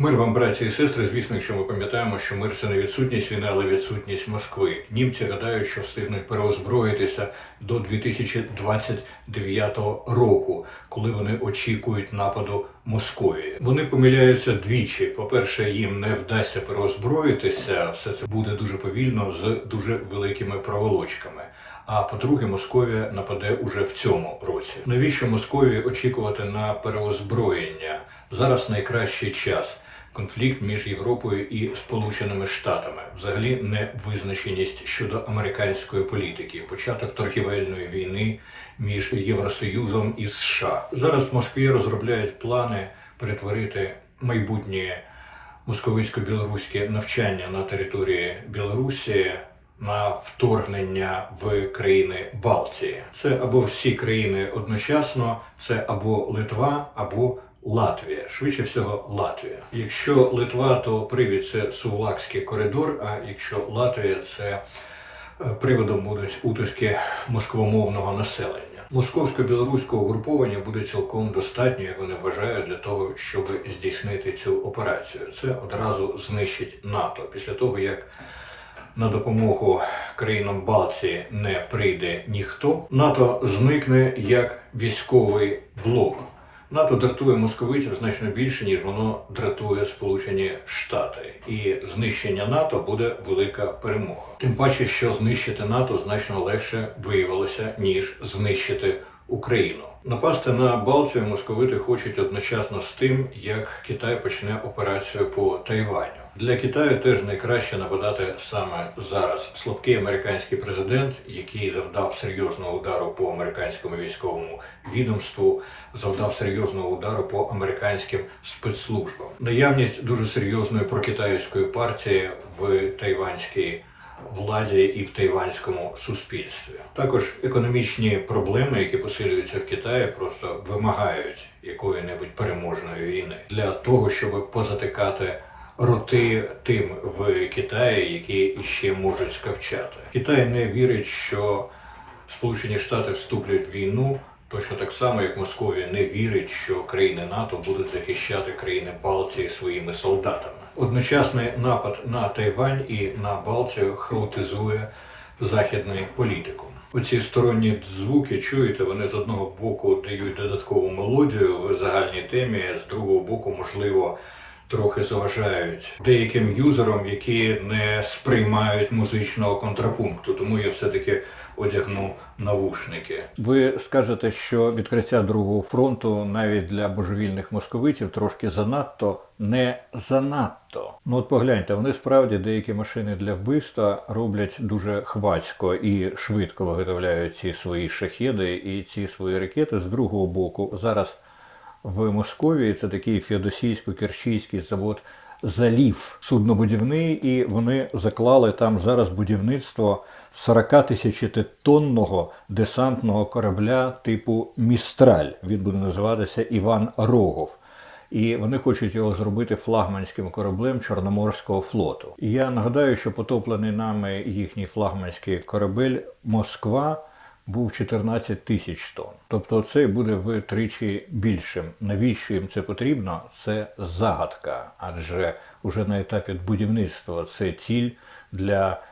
Мир вам, браті і сестри. Звісно, якщо ми пам'ятаємо, що мир це не відсутність війни, але відсутність Москви. Німці гадають, що встигнуть переозброїтися до 2029 року, коли вони очікують нападу Московії. Вони помиляються двічі. По-перше, їм не вдасться переозброїтися. Все це буде дуже повільно з дуже великими проволочками. А по-друге, Московія нападе уже в цьому році. Навіщо Московії очікувати на переозброєння? Зараз найкращий час. Конфлікт між Європою і Сполученими Штатами, взагалі невизначеність щодо американської політики, початок торгівельної війни між Євросоюзом і США. Зараз в Москві розробляють плани перетворити майбутнє московицько-білоруське навчання на території Білорусі на вторгнення в країни Балтії. Це або всі країни одночасно, це або Литва, або Латвія. Швидше всього, Латвія. Якщо Литва, то привід це Сувлакський коридор, а якщо Латвія, це е, приводом будуть утиски москвомовного населення. Московсько-білоруського угруповання буде цілком достатньо, як вони вважають, для того, щоб здійснити цю операцію. Це одразу знищить НАТО після того, як на допомогу країнам Балтії не прийде ніхто. НАТО зникне як військовий блок. НАТО дратує московитів значно більше, ніж воно дратує Сполучені Штати, і знищення НАТО буде велика перемога. Тим паче, що знищити НАТО значно легше виявилося, ніж знищити Україну. Напасти на Балтію московити хочуть одночасно з тим, як Китай почне операцію по Тайваню. Для Китаю теж найкраще нападати саме зараз. Слабкий американський президент, який завдав серйозного удару по американському військовому відомству, завдав серйозного удару по американським спецслужбам. Наявність дуже серйозної прокитайської партії в тайванській владі і в тайванському суспільстві. Також економічні проблеми, які посилюються в Китаї, просто вимагають якої-небудь переможної війни для того, щоб позатикати роти тим в Китаї, які ще можуть скавчати. Китай не вірить, що Сполучені Штати вступлять в війну. Точно так само, як Московія не вірить, що країни НАТО будуть захищати країни Балтії своїми солдатами. Одночасний напад на Тайвань і на Балтію хаотизує західний політику. Оці сторонні звуки чуєте, вони з одного боку дають додаткову мелодію в загальній темі, з другого боку, можливо, трохи заважають деяким юзерам, які не сприймають музичного контрапункту. Тому я все-таки одягну навушники. Ви скажете, що відкриття другого фронту навіть для божевільних московитів трошки занадто не занадто. Ну от погляньте, вони справді деякі машини для вбивства роблять дуже хвацько і швидко виготовляють ці свої шахеди і ці свої ракети. З другого боку, зараз в Московії це такий феодосійсько-керчійський завод Залів суднобудівний, і вони заклали там зараз будівництво 40 тисячотонного десантного корабля типу Містраль. Він буде називатися Іван Рогов. І вони хочуть його зробити флагманським кораблем Чорноморського флоту. І я нагадаю, що потоплений нами їхній флагманський корабель Москва був 14 тисяч тонн. Тобто цей буде втричі більшим. Навіщо їм це потрібно? Це загадка, адже уже на етапі будівництва це ціль для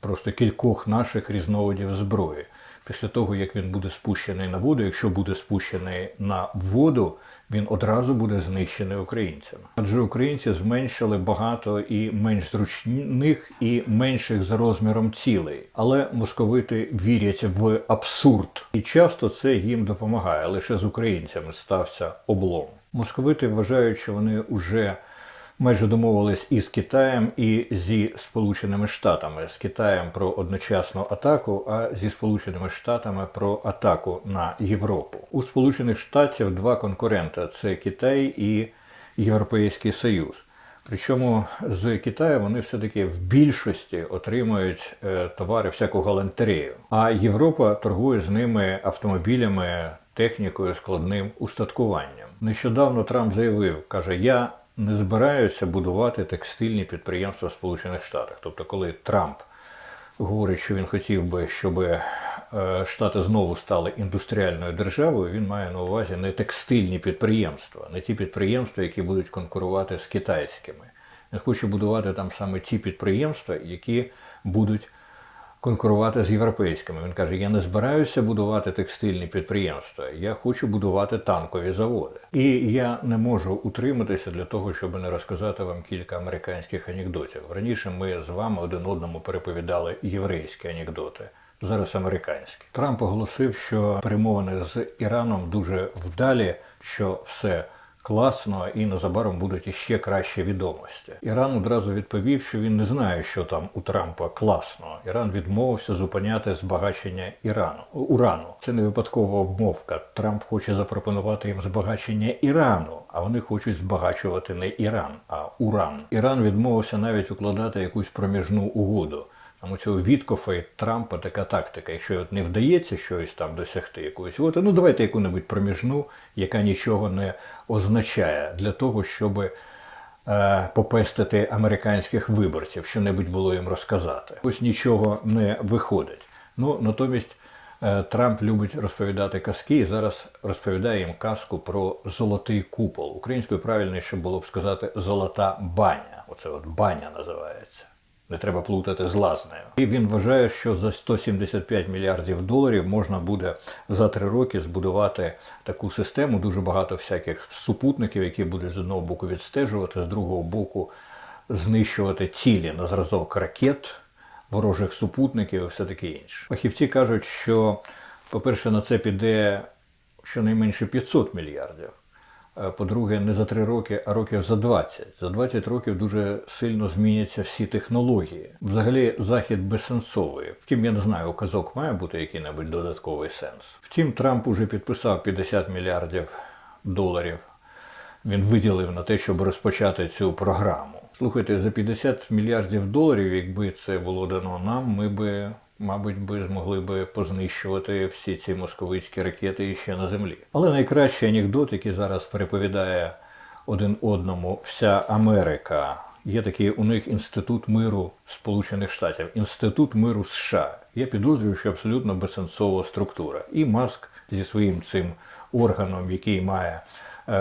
просто кількох наших різновидів зброї. Після того, як він буде спущений на воду, якщо буде спущений на воду, він одразу буде знищений українцями. Адже українці зменшили багато і менш зручних, і менших за розміром цілей. Але московити вірять в абсурд, і часто це їм допомагає. Лише з українцями стався облом. Московити вважають, що вони вже майже домовились із Китаєм і зі Сполученими Штатами з Китаєм про одночасну атаку, а зі Сполученими Штатами про атаку на Європу. У Сполучених Штатів два конкурента: це Китай і Європейський Союз. Причому з Китаю вони все-таки в більшості отримують е, товари всяку галантерею. А Європа торгує з ними автомобілями, технікою, складним устаткуванням. Нещодавно Трамп заявив, каже: Я не збираюся будувати текстильні підприємства в Сполучених Штатах. Тобто, коли Трамп говорить, що він хотів би, щоб е, Штати знову стали індустріальною державою, він має на увазі не текстильні підприємства, не ті підприємства, які будуть конкурувати з китайськими. Він хоче будувати там саме ті підприємства, які будуть конкурувати з європейськими. Він каже: я не збираюся будувати текстильні підприємства, я хочу будувати танкові заводи. І я не можу утриматися для того, щоб не розказати вам кілька американських анекдотів. Раніше ми з вами один одному переповідали єврейські анекдоти. Зараз американські. Трамп оголосив, що перемовини з Іраном дуже вдалі, що все класно і незабаром будуть іще кращі відомості. Іран одразу відповів, що він не знає, що там у Трампа класно. Іран відмовився зупиняти збагачення Ірану урану. Це не випадкова обмовка. Трамп хоче запропонувати їм збагачення Ірану, а вони хочуть збагачувати не Іран, а уран. Іран відмовився навіть укладати якусь проміжну угоду. Там у цього Віткофа і Трампа така тактика. Якщо от не вдається щось там досягти якоїсь угоди, ну давайте яку-небудь проміжну, яка нічого не означає для того, щоб е, попестити американських виборців, що небудь було їм розказати. Ось нічого не виходить. Ну натомість. е, Трамп любить розповідати казки і зараз розповідає їм казку про золотий купол. Українською правильніше було б сказати золота баня. Оце от баня називається. Не треба плутати з лазнею. І він вважає, що за 175 мільярдів доларів можна буде за три роки збудувати таку систему. Дуже багато всяких супутників, які будуть з одного боку відстежувати, з другого боку знищувати цілі на зразок ракет, ворожих супутників і все таке інше. Фахівці кажуть, що, по-перше, на це піде щонайменше 500 мільярдів. Е, По-друге, не за три роки, а років за 20. За 20 років дуже сильно зміняться всі технології. Взагалі, захід безсенсовий. Втім, я не знаю, у казок має бути який-небудь додатковий сенс. Втім, Трамп уже підписав 50 мільярдів доларів. Він виділив на те, щоб розпочати цю програму. Слухайте, за 50 мільярдів доларів, якби це було дано нам, ми би, мабуть, би змогли би познищувати всі ці московицькі ракети ще на землі. Але найкращий анекдот, який зараз переповідає один одному вся Америка. Є такий у них інститут миру Сполучених Штатів, інститут миру США. Я підозрюю, що абсолютно безсенсова структура. І Маск зі своїм цим органом, який має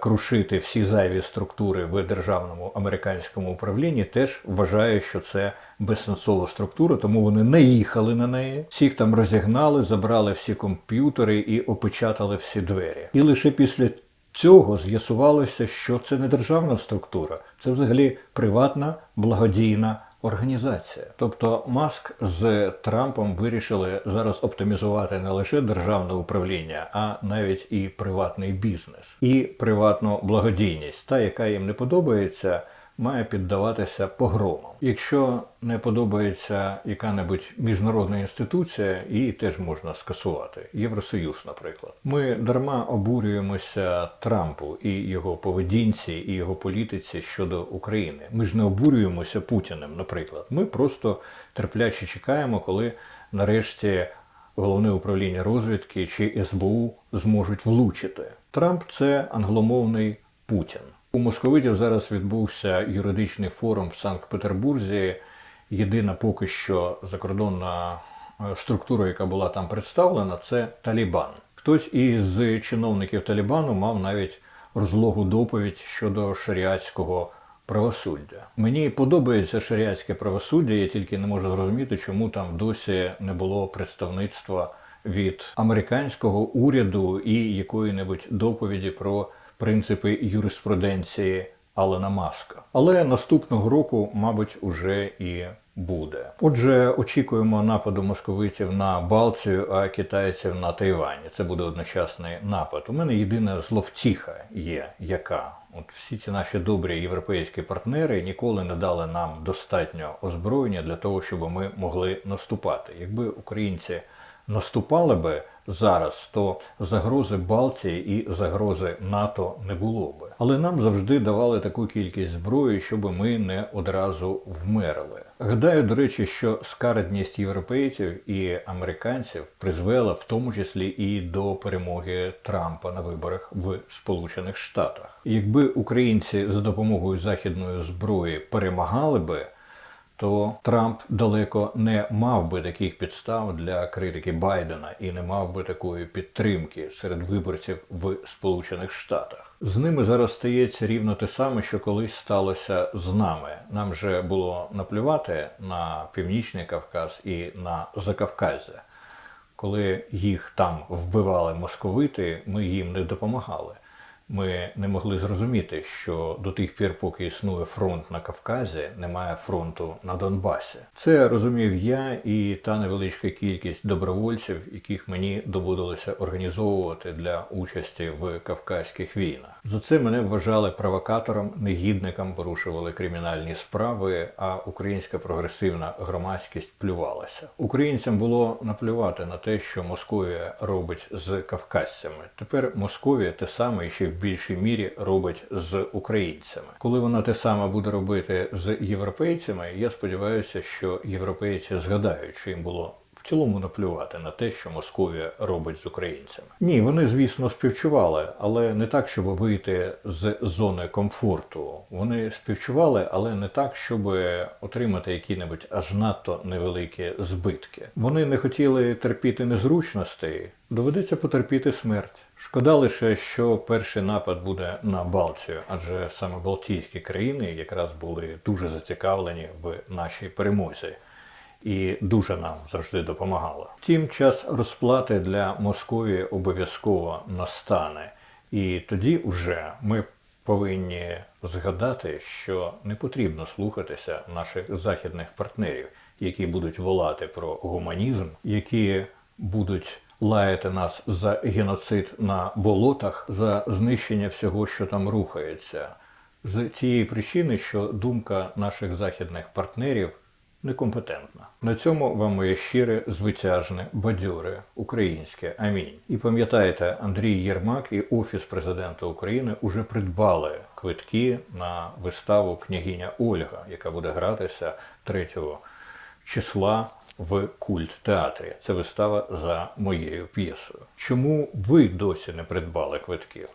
крушити всі зайві структури в державному американському управлінні, теж вважає, що це безсенсова структура, тому вони не їхали на неї. Всіх там розігнали, забрали всі комп'ютери і опечатали всі двері. І лише після цього з'ясувалося, що це не державна структура, це взагалі приватна благодійна організація. Тобто Маск з Трампом вирішили зараз оптимізувати не лише державне управління, а навіть і приватний бізнес, і приватну благодійність, та яка їм не подобається. Має піддаватися погромам. Якщо не подобається яка-небудь міжнародна інституція, її теж можна скасувати. Євросоюз, наприклад. Ми дарма обурюємося Трампу і його поведінці, і його політиці щодо України. Ми ж не обурюємося Путіним, наприклад. Ми просто терпляче чекаємо, коли нарешті головне управління розвідки чи СБУ зможуть влучити. Трамп це англомовний Путін. У московитів зараз відбувся юридичний форум в Санкт-Петербурзі. Єдина поки що закордонна е, структура, яка була там представлена, це Талібан. Хтось із чиновників Талібану мав навіть розлогу доповідь щодо шаріатського правосуддя. Мені подобається шаріатське правосуддя, я тільки не можу зрозуміти, чому там досі не було представництва від американського уряду і якої-небудь доповіді про принципи юриспруденції Алана Маска. Але наступного року, мабуть, уже і буде. Отже, очікуємо нападу московитів на Балтію, а китайців на Тайвань. Це буде одночасний напад. У мене єдина зловтіха є, яка от всі ці наші добрі європейські партнери ніколи не дали нам достатньо озброєння для того, щоб ми могли наступати. Якби українці наступали би зараз, то загрози Балтії і загрози НАТО не було би. Але нам завжди давали таку кількість зброї, щоб ми не одразу вмерли. Гадаю, до речі, що скаредність європейців і американців призвела в тому числі і до перемоги Трампа на виборах в Сполучених Штатах. Якби українці за допомогою західної зброї перемагали би, то Трамп далеко не мав би таких підстав для критики Байдена і не мав би такої підтримки серед виборців в Сполучених Штатах. З ними зараз стається рівно те саме, що колись сталося з нами. Нам же було наплювати на північний Кавказ і на Закавказя. Коли їх там вбивали московити, ми їм не допомагали. Ми не могли зрозуміти, що до тих пір, поки існує фронт на Кавказі, немає фронту на Донбасі. Це розумів я і та невеличка кількість добровольців, яких мені доводилося організовувати для участі в кавказьких війнах. За це мене вважали провокатором, негідником, порушували кримінальні справи. А українська прогресивна громадськість плювалася. Українцям було наплювати на те, що Московія робить з кавказцями. Тепер Московія те саме і ще більшій мірі робить з українцями. Коли вона те саме буде робити з європейцями, я сподіваюся, що європейці згадають, що їм було цілому наплювати на те, що Московія робить з українцями. Ні, вони, звісно, співчували, але не так, щоб вийти з зони комфорту. Вони співчували, але не так, щоб отримати які-небудь аж надто невеликі збитки. Вони не хотіли терпіти незручностей. Доведеться потерпіти смерть. Шкода лише, що перший напад буде на Балтію, адже саме Балтійські країни якраз були дуже зацікавлені в нашій перемозі і дуже нам завжди допомагала. Втім, час розплати для Московії обов'язково настане, і тоді вже ми повинні згадати, що не потрібно слухатися наших західних партнерів, які будуть волати про гуманізм, які будуть лаяти нас за геноцид на болотах, за знищення всього, що там рухається, з тієї причини, що думка наших західних партнерів некомпетентна. На цьому вам моє щире, звитяжне, бадьоре, українське амінь. І пам'ятайте, Андрій Єрмак і Офіс президента України уже придбали квитки на виставу княгиня Ольга, яка буде гратися 3 числа в культ театрі. Це вистава за моєю п'єсою. Чому ви досі не придбали квитків?